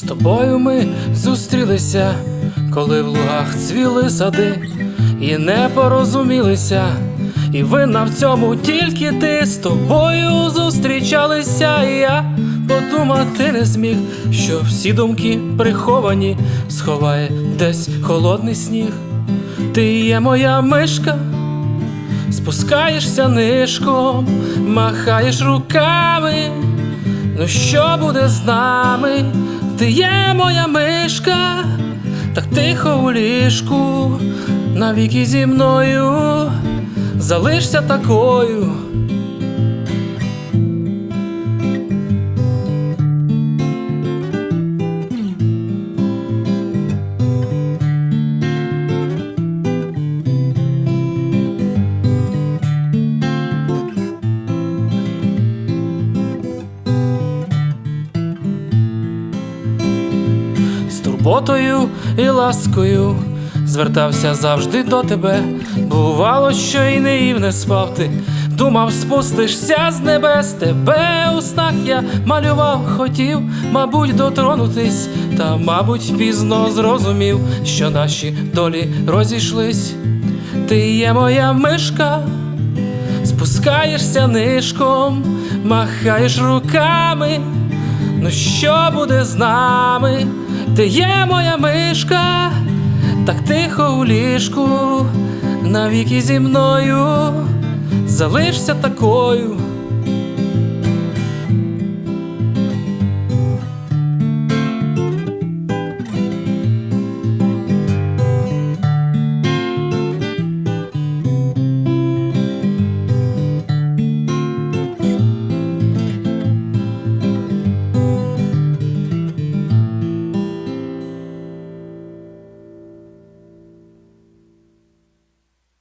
тобою ми зустрілися, коли в лугах цвіли сади, і не порозумілися, і винна в цьому тільки ти з тобою зустрічалися, і я подумати не зміг, що всі думки приховані, сховає десь холодний сніг. Ти є моя мишка, спускаєшся нишком, махаєш руками. Ну що буде з нами? Ти є моя мишка, так тихо у ліжку, навіки зі мною залишся такою. Турботою і ласкою звертався завжди до тебе. Бувало, що й не і не спав ти. Думав, спустишся з небес, тебе у снах я малював, хотів, мабуть, дотронутись, та, мабуть, пізно зрозумів, що наші долі розійшлись. Ти є моя мишка, спускаєшся нишком, махаєш руками. Ну що буде з нами? Ти є моя мишка, так тихо у ліжку, навіки зі мною залишся такою.